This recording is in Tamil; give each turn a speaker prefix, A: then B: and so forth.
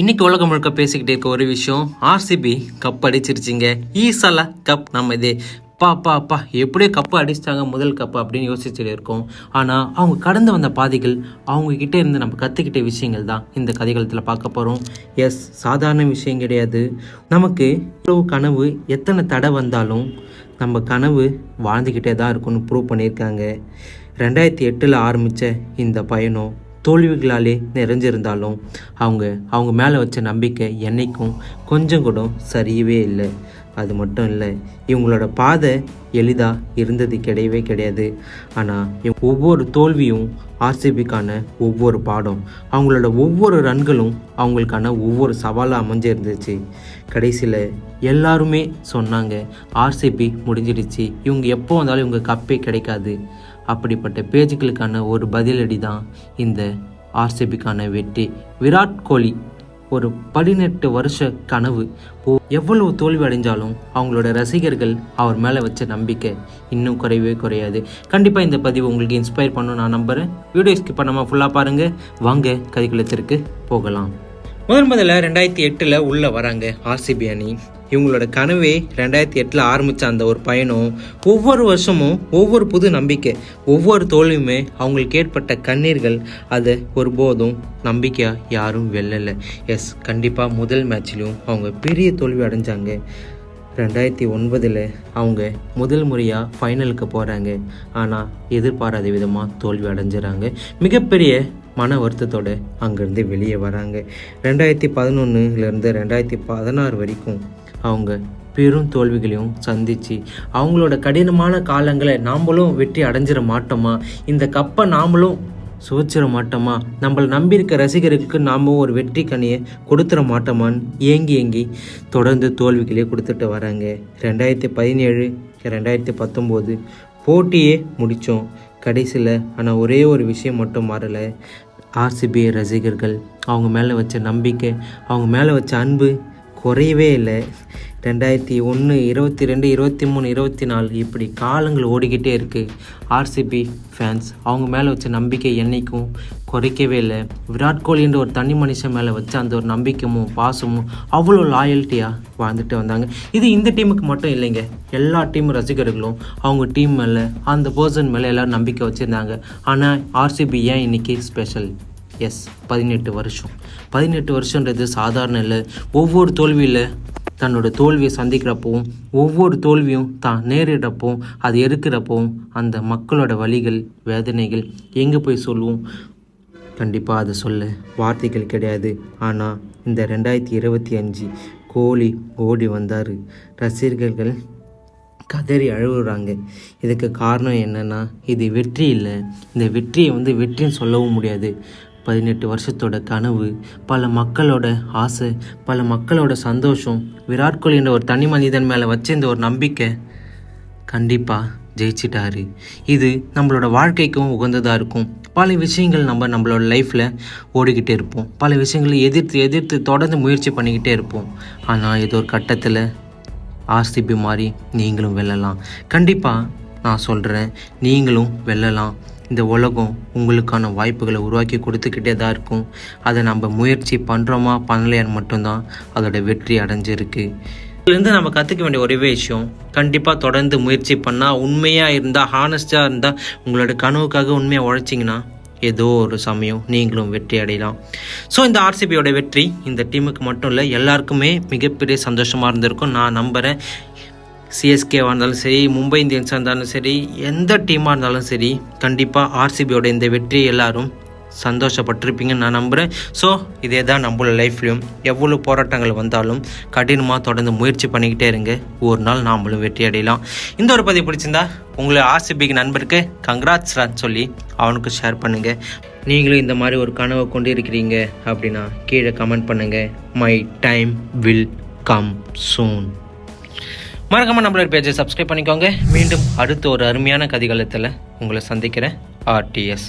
A: இன்னைக்கு உலகம் முழுக்க பேசிக்கிட்டே இருக்க ஒரு விஷயம் ஆர்சிபி கப் அடிச்சிருச்சிங்க. ஈசலா கப் நம்ம இது. பா பா பா எப்படியோ கப்பு அடிச்சிட்டாங்க முதல் கப்பு அப்படின்னு யோசிச்சுட்டு இருக்கோம். ஆனால் அவங்க கடந்து வந்த பாதைகள் அவங்க இருந்து நம்ம கற்றுக்கிட்ட விஷயங்கள் தான் இந்த கதைகளத்தில் பார்க்க போகிறோம் எஸ் சாதாரண விஷயம் கிடையாது. நமக்கு இவ்வளவு கனவு எத்தனை தடை வந்தாலும் நம்ம கனவு வாழ்ந்துக்கிட்டே தான் இருக்கும்னு ப்ரூவ் பண்ணியிருக்காங்க. ரெண்டாயிரத்தி எட்டில் ஆரம்பித்த இந்த பயணம் தோல்விகளாலே நிறைஞ்சிருந்தாலும் அவங்க அவங்க மேலே வச்ச நம்பிக்கை என்றைக்கும் கொஞ்சம் கூட சரியவே இல்லை. அது மட்டும் இல்லை இவங்களோட பாதை எளிதாக இருந்தது கிடையவே கிடையாது. ஆனால் ஒவ்வொரு தோல்வியும் ஆர்சிபிக்கான ஒவ்வொரு பாடம். அவங்களோட ஒவ்வொரு ரன்களும் அவங்களுக்கான ஒவ்வொரு சவாலாக அமைஞ்சிருந்துச்சு. கடைசியில் எல்லாருமே சொன்னாங்க ஆர்சிபி முடிஞ்சிடுச்சு. இவங்க எப்போ வந்தாலும் இவங்க கப்பே கிடைக்காது. அப்படிப்பட்ட பேஜுக்களுக்கான ஒரு பதிலடி தான் இந்த ஆர்சிபிக்கான வெற்றி. விராட் கோலி ஒரு பதினெட்டு வருஷ கனவு. எவ்வளவு தோல்வி அடைஞ்சாலும் அவங்களோட ரசிகர்கள் அவர் மேலே வச்ச நம்பிக்கை இன்னும் குறையவே குறையாது. கண்டிப்பாக இந்த பதிவு உங்களுக்கு இன்ஸ்பயர் பண்ணும் நான் நம்புகிறேன் வீடியோ ஸ்கிப் பண்ணாமல் ஃபுல்லாக பாருங்கள் வாங்க கதைக்குளத்திற்கு போகலாம். முதன் முதல்ல ரெண்டாயிரத்தி எட்டில் உள்ளே வராங்க ஆர்சிபி அணி. இவங்களோட கனவே ரெண்டாயிரத்தி எட்டில் ஆரம்பித்த அந்த ஒரு பயணம் ஒவ்வொரு வருஷமும் ஒவ்வொரு புது நம்பிக்கை ஒவ்வொரு தோல்வியுமே அவங்களுக்கு ஏற்பட்ட கண்ணீர்கள் அதை ஒருபோதும் நம்பிக்கையாக யாரும் வெல்லலை. எஸ் கண்டிப்பாக முதல் மேட்ச்லேயும் அவங்க பெரிய தோல்வி அடைஞ்சாங்க. ரெண்டாயிரத்தி ஒன்பதில் அவங்க முதல் முறையாக ஃபைனலுக்கு போகிறாங்க ஆனால் எதிர்பாராத விதமாக தோல்வி அடைஞ்சிடறாங்க மிகப்பெரிய மன வருத்தத்தோடு அங்கேருந்து வெளியே வராங்க. ரெண்டாயிரத்தி பதினொன்றுலேருந்து ரெண்டாயிரத்தி பதினாறு வரைக்கும் அவங்க பெரும் தோல்விகளையும் சந்தித்து அவங்களோட கடினமான காலங்களை நாம்மளும் வெற்றி அடைஞ்சிட மாட்டோமா? இந்த கப்பை நாமளும் சுவைச்சிட மாட்டோமா? நம்மளை நம்பியிருக்க ரசிகர்களுக்கு நாம் ஒரு வெற்றி கனியை கொடுத்துட மாட்டோமான்னு ஏங்கி ஏங்கி தொடர்ந்து தோல்விகளே கொடுத்துட்டு வராங்க. ரெண்டாயிரத்தி பதினேழு ரெண்டாயிரத்தி பத்தொம்போது போட்டியே முடித்தோம் கடைசியில் ஆனால் ஒரே ஒரு விஷயம் மட்டும் மாறலை. ஆர்சிபி ரசிகர்கள் அவங்க மேலே வச்ச நம்பிக்கை அவங்க மேலே வச்ச அன்பு குறையவே இல்லை. ரெண்டாயிரத்தி ஒன்று இருபத்தி ரெண்டு இருபத்தி மூணு இருபத்தி நாலு இப்படி காலங்கள் ஓடிக்கிட்டே இருக்குது ஆர்சிபி ஃபேன்ஸ் அவங்க மேலே வச்ச நம்பிக்கை என்றைக்கும் குறைக்கவே இல்லை. விராட் கோலின்ற ஒரு தனி மனுஷன் மேலே வச்ச அந்த ஒரு நம்பிக்கையும் பாசமும் அவ்வளோ லாயல்ட்டியாக வாழ்ந்துட்டு வந்தாங்க. இது இந்த டீமுக்கு மட்டும் இல்லைங்க. எல்லா டீம் ரசிகர்களும் அவங்க டீம் மேலே அந்த பர்சன் மேலே எல்லோரும் நம்பிக்கை வச்சுருந்தாங்க. ஆனால் ஆர்சிபி ஏன் இன்றைக்கி ஸ்பெஷல் எஸ் பதினெட்டு வருஷம். பதினெட்டு வருஷன்றது சாதாரண இல்லை. ஒவ்வொரு தோல்வியில் தன்னோட தோல்வியை சந்திக்கிறப்பவும் ஒவ்வொரு தோல்வியும் தான் நேரிடுறப்பவும் அது எடுக்கிறப்பவும் அந்த மக்களோட வழிகள் வேதனைகள் எங்கே போய் சொல்லுவோம் கண்டிப்பாக அதை சொல்ல வார்த்தைகள் கிடையாது. ஆனால் இந்த ரெண்டாயிரத்தி இருபத்தி அஞ்சு கோலி ஓடி வந்தார். ரசிகர்கள் கதறி அழுகுறாங்க. இதுக்கு காரணம் என்னென்னா இது வெற்றி இல்லை. இந்த வெற்றியை வந்து வெற்றின்னு சொல்லவும் முடியாது. பதினெட்டு வருஷத்தோட கனவு பல மக்களோட ஆசை பல மக்களோட சந்தோஷம் விராட் கோலி என்ற ஒரு தனி மனிதன் மேலே வச்சிருந்த ஒரு நம்பிக்கை கண்டிப்பாக ஜெயிச்சிட்டாரு. இது நம்மளோட வாழ்க்கைக்கும் உகந்ததாக இருக்கும். பல விஷயங்கள் நம்ம நம்மளோட லைஃப்பில் ஓடிக்கிட்டே இருப்போம். பல விஷயங்களை எதிர்த்து எதிர்த்து தொடர்ந்து முயற்சி பண்ணிக்கிட்டே இருப்போம். ஆனால் ஏதோ ஒரு கட்டத்தில் ஆர்சிபி மாதிரி நீங்களும் வெல்லலாம். கண்டிப்பாக நான் சொல்கிறேன் நீங்களும் வெல்லலாம். இந்த உலகம் உங்களுக்கான வாய்ப்புகளை உருவாக்கி கொடுத்துக்கிட்டே தான் இருக்கும். அதை நம்ம முயற்சி பண்ணுறோமா பண்ணலையான்னு மட்டும்தான் அதோட வெற்றி அடைஞ்சிருக்கு. இதுலேருந்து நம்ம கற்றுக்க வேண்டிய ஒரே விஷயம் கண்டிப்பாக தொடர்ந்து முயற்சி பண்ணால் உண்மையாக இருந்தால் ஹானஸ்டாக இருந்தால் உங்களோட கனவுக்காக உண்மையாக உழைச்சிங்கன்னா ஏதோ ஒரு சமயம் நீங்களும் வெற்றி அடையலாம். ஸோ இந்த ஆர்சிபியோட வெற்றி இந்த டீமுக்கு மட்டும் இல்லை எல்லாருக்குமே மிகப்பெரிய சந்தோஷமாக இருந்திருக்கும். நான் நம்புகிறேன் சிஎஸ்கேவாக இருந்தாலும் சரி மும்பை இந்தியன்ஸாக இருந்தாலும் சரி எந்த டீமாக இருந்தாலும் சரி கண்டிப்பாக ஆர்சிபியோட இந்த வெற்றியை எல்லாரும் சந்தோஷப்பட்டிருப்பீங்கன்னு நான் நம்புகிறேன் ஸோ இதே தான் நம்மளோட லைஃப்லையும் எவ்வளோ போராட்டங்கள் வந்தாலும் கடினமாக தொடர்ந்து முயற்சி பண்ணிக்கிட்டே இருங்க. ஒரு நாள் நாமளும் வெற்றி அடையலாம். இந்த ஒரு பதிவு பிடிச்சிருந்தா உங்களை ஆர்சிபிக்கு நண்பருக்கு கங்க்ராட்ஸ்ரான்னு சொல்லி அவனுக்கு ஷேர் பண்ணுங்கள் நீங்களும் இந்த மாதிரி ஒரு கனவை கொண்டு இருக்கிறீங்க அப்படின்னா கீழே கமெண்ட் பண்ணுங்கள் my time will come soon மறக்காம நம்மளோட பேஜை சப்ஸ்கிரைப் பண்ணிக்கோங்க. மீண்டும் அடுத்த ஒரு அருமையான கதிகாலத்தில் உங்களை சந்திக்கிறேன். ஆர்டிஎஸ்